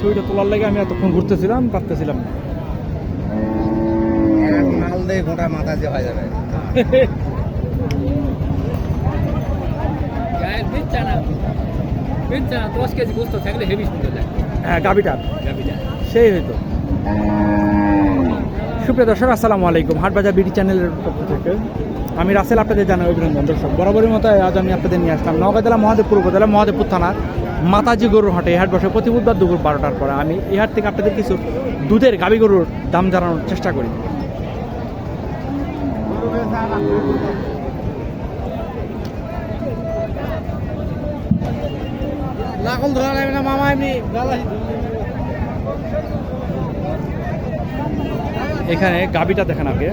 ছবিটা তোলার লাগে আমি এতক্ষণ ঘুরতেছিলাম পারতেছিলাম না। এক মাল দিয়ে গোটা মাথা দিয়ে হয়ে যাবে দশ কেজি গোস্ত থাকলে হেভি সুন্দর লাগে। হ্যাঁ গাবিটা। সেই হয়তো সুপ্রিয় দর্শক, আসসালামু আলাইকুম। হাটবাজার বিডি চ্যানেলের পক্ষ থেকে আমি রাসেল আপনাদের জানাই অভিনন্দন। দর্শক, বরাবরের মতো আজ আমি আপনাদের নিয়ে আসলাম নওগাঁ জেলা মহাদেবপুর উপজেলা মহাদেবপুর থানার মাতাজি গরুর হাটে। হাট বসে প্রতি বুধবার দুপুর বারোটার পরে। আমি এই হাট থেকে আপনাদের কিছু দুধের গাবি গরুর দাম জানানোর চেষ্টা করি। মামা, এমনি এখানে গাবিটা দেখেন আগে।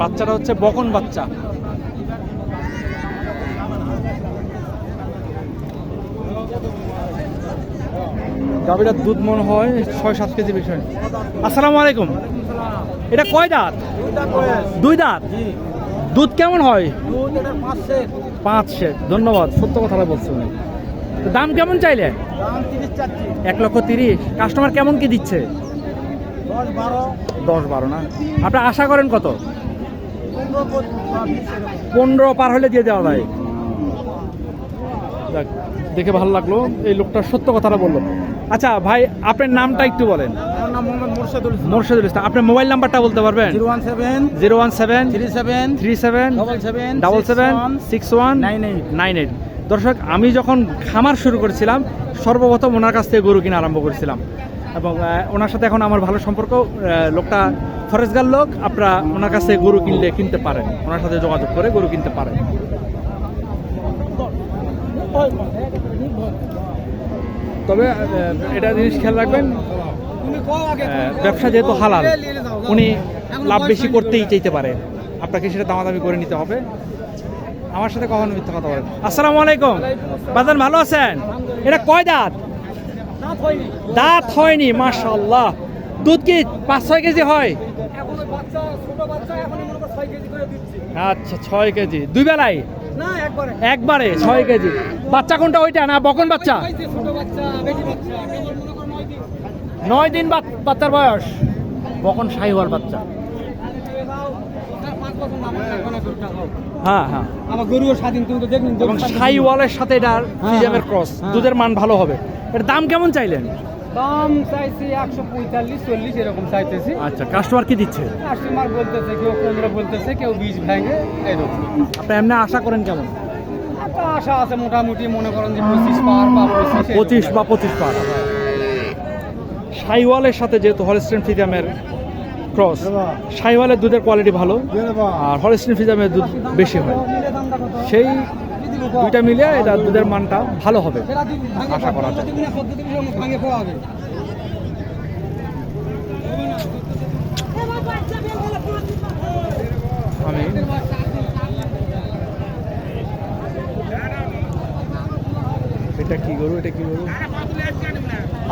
বাচ্চাটা হচ্ছে বকন বাচ্চা। গাভীটার দুধ মনে হয় ছয় সাত কেজি বিষয় আসসালামু আলাইকুম। এটা কয় দাঁত? দুই দাঁত? দুধ কেমন হয়? পাঁচ সেট। ধন্যবাদ সত্য কথাটা বলছো দাম কেমন চাইলে? এক লক্ষ তিরিশ। কাস্টমার কেমন কি দিচ্ছে? দশ বারো। না? আপনি আশা করেন কত? পনেরো পার হলে দিয়ে দেওয়া যায়। দেখে ভালো লাগল। এই লোকটা সত্য কথাটা বলল। আচ্ছা ভাই আপনার নামটা একটু বলেন। আমার নাম মোহাম্মদ মুর্শেদুল মোর্শেদুল ইসলাম আপনার মোবাইল নাম্বারটা বলতে পারবেন? Zero one seven zero one seven three seven three seven double seven double seven six one nine eight. Nine eight. দর্শক আমি যখন খামার শুরু করেছিলাম সর্বপ্রথম ওনার কাছ থেকে গরু কিনে আরম্ভ করেছিলাম। এবং ওনার সাথে এখন আমার ভালো সম্পর্ক লোকটা ফরেস্টগার লোক আপনারা ওনার কাছে গরু কিনলে কিনতে পারেন। ওনার সাথে যোগাযোগ করে গরু কিনতে পারেন। তবে এটা জিনিস খেয়াল রাখবেন ব্যবসা যেহেতু হালাল উনি লাভ বেশি করতেই চাইতে পারে। আপনাকে সেটা দামাদামি করে নিতে হবে। আমার সাথে কখনো মিথ্যা কথা বলেন আসসালামু আলাইকুম। বাজান ভালো আছেন? এটা কয় দাঁত? দাঁত হয়নি মাশাল্লাহ দুধ কি পাঁচ ছয় কেজি হয়? আচ্ছা ছয় কেজি। দুই বেলায় একবারে। ছয় কেজি। বাচ্চা কোনটা ওইটা না বকন বাচ্চা? নয় দিন। বাচ্চার বয়স। বকন শাহিওয়াল বাচ্চা। হ্যাঁ হ্যাঁ। আমার গরুও স্বাধীন তুমি তো দেখলেন সাথে এটার ফিজামের ক্রস হ্যাঁ। দুধের মান ভালো হবে। এর দাম কেমন চাইলেন? দাম চাইছি একশো পঁয়তাল্লিশ চল্লিশ এরকম চাইতেছি। আচ্ছা কাস্টমার কি দিচ্ছে? কাস্টমার বলতেছে কেউ পনেরো বলতেছে কেউ বিশ ভেঙে এরকম। আপনি এমনি আশা করেন কেমন? একটা আশা আছে মোটামুটি মনে করেন যে পঁচিশ পার বা পঁচিশ পঁচিশ বা পঁচিশ পার। শাহিওয়ালের সাথে যেহেতু হলস্টেন ফিজামের ক্রস শাহিওয়ালের দুধের কোয়ালিটি ভালো আর হলস্টেন ফিজামের দুধ বেশি হয়। সেই দুইটা মিলে এটা দুধের মানটা ভালো হবে। আশা করা যায়। আমি এটা কি গরু এটা কি গরু?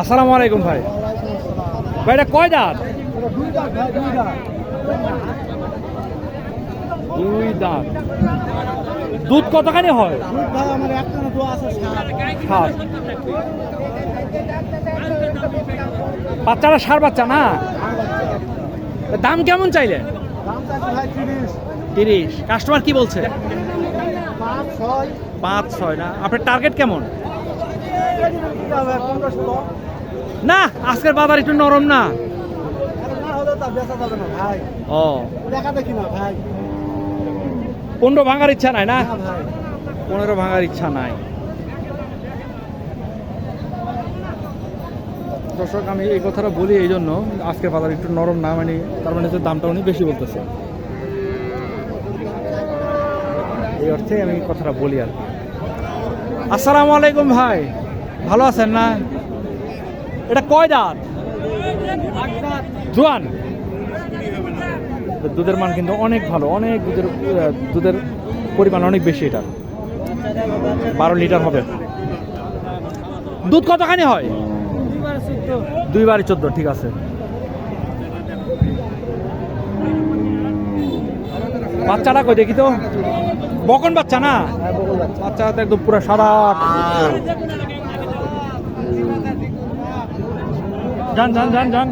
আসসালামু আলাইকুম ভাই। ভাই এটা কয় দাঁত? দুই দাঁত। দুধ কতখানি হয়? বাচ্চারা সার বাচ্চা না? দাম কেমন চাইলে তিরিশ। কাস্টমার কি বলছে? পাঁচ ছয়। পাঁচ ছয় না? আপনার টার্গেট কেমন? না আজকের বাজার একটু নরম না। ও। দেখা দেখি না ভাই। পনেরো ভাঙার ইচ্ছা নাই না? পনেরো ভাঙার ইচ্ছা নাই। দর্শক আমি এই কথাটা বলি এই জন্য আজকের বাজার একটু নরম না মানে তার মানে যে দামটা উনি বেশি বলতেছে। এই অর্থে আমি কথাটা বলি আর কি। আসসালামু আলাইকুম ভাই ভালো আছেন না? এটা কয় দাঁত। জোয়ান? দুধের মান কিন্তু অনেক ভালো, অনেক দুধের দুধের পরিমাণ অনেক বেশি এটা। বারো লিটার হবে। দুধ কতখানি হয়? দুইবারই চোদ্দ, ঠিক আছে। বাচ্চাটা কই দেখি তো? বকন বাচ্চা না? বাচ্চাটা তো একদম পুরো সাদা। যান যান যান যান।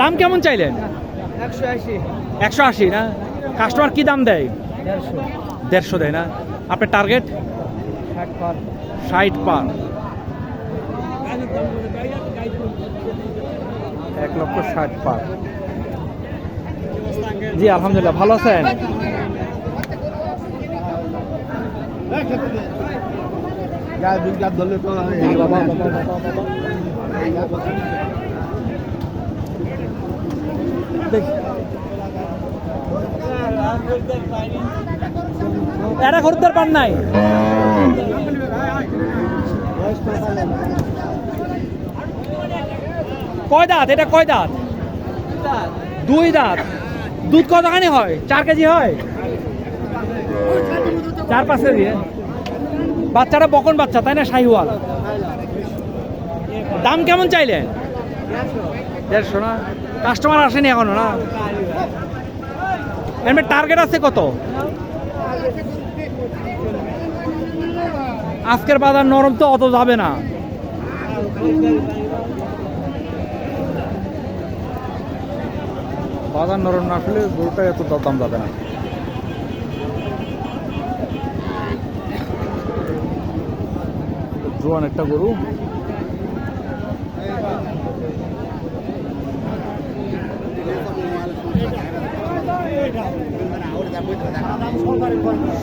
দাম কেমন চাইলেন? একশো আশি। না? কাস্টমার কি দাম দেয়? দেড়শো। দেয় না? আপনার টার্গেট? ষাট পার। এক লক্ষ ষাট পার। জি আলহামদুলিল্লাহ ভালো আছেন? বাবা। এরা খরিদ্দার পান নাই। কয় দাঁত? এটা কয় দাঁত? দুই দাঁত। দুধ কতখানি হয়? চার কেজি হয়? চার পাঁচ কেজি? বাচ্চাটা বকন বাচ্চা, তাই না, শাহিওয়াল? দাম কেমন চাইলেন দেড়শো না। কাস্টমার আসেনি এখনও না। এমনি টার্গেট আছে কত? আজকের বাজার নরম তো অত যাবে না। বাজার নরম না আসলে গরুটা এত দাম যাবে না। জোয়ান একটা গরু।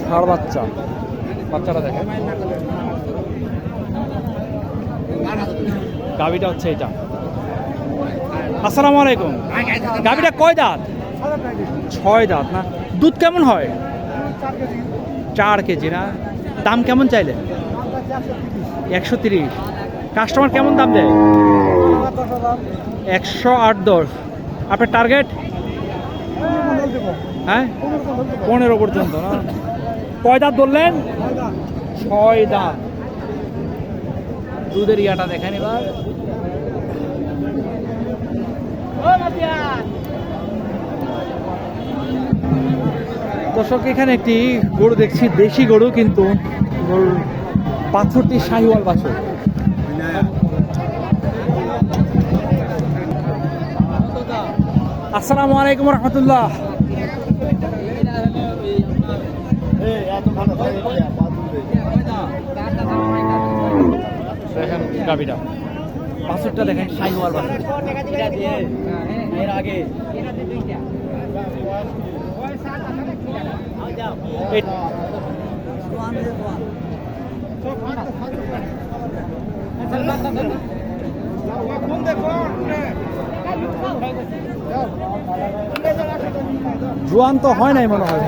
ষাড় বাচ্চা। বাচ্চাটা দেখে গাভিটা হচ্ছে এটা। আসসালামু আলাইকুম। গাভিটা কয় দাঁত? ছয় দাঁত না? দুধ কেমন হয়? চার কেজি না? দাম কেমন চাইলে? একশো তিরিশ। কাস্টমার কেমন দাম দেয়? একশো আট দশ। আপনার টার্গেট? হ্যাঁ? পনেরো পর্যন্ত না? কয় দাঁত বললেন ছয় দাঁত দুধের ইয়াটা দেখেন এবার। দর্শক এখানে একটি গরু দেখছি দেশি গরু কিন্তু গরুর পাথরটি শাহিওয়াল বাছর আসসালামু আলাইকুম রহমতুল্লাহ। দেখেন গাবিটা বাছরটা দেখেন শাহিওয়াল বাছর এর আগে জোয়ান তো হয় নাই মনে হয়।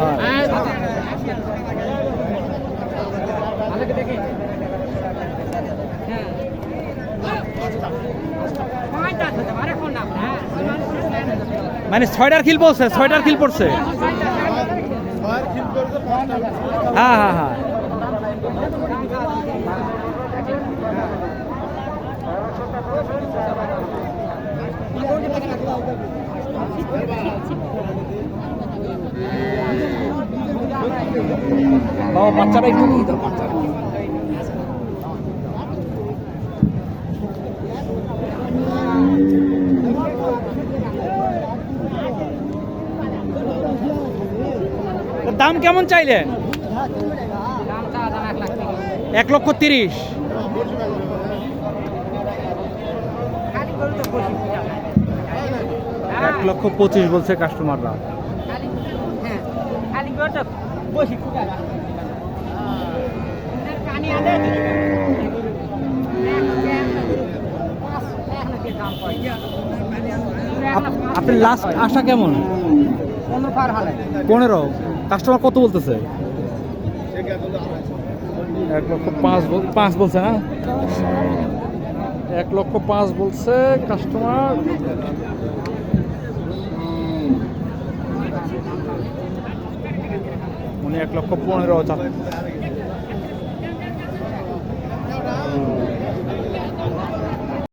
মানে ছয়টার খিল পড়ছে ছয়টার খিল পড়ছে। হ্যাঁ হ্যাঁ হ্যাঁ। বাবা বাচ্চাটা একটু নিয়ে দাও বাচ্চাটা তো দাম কেমন চাইলেন এক লক্ষ তিরিশ। এক লক্ষ পঁচিশ বলছে কাস্টমাররা আপ- আপনার লাস্ট আশা কেমন? পনেরো? কাস্টমার কত বলতেছে? এক লক্ষ পাঁচ পাঁচ বলছে হ্যাঁ এক লক্ষ পাঁচ বলছে কাস্টমার। উনি এক লক্ষ পনেরো চার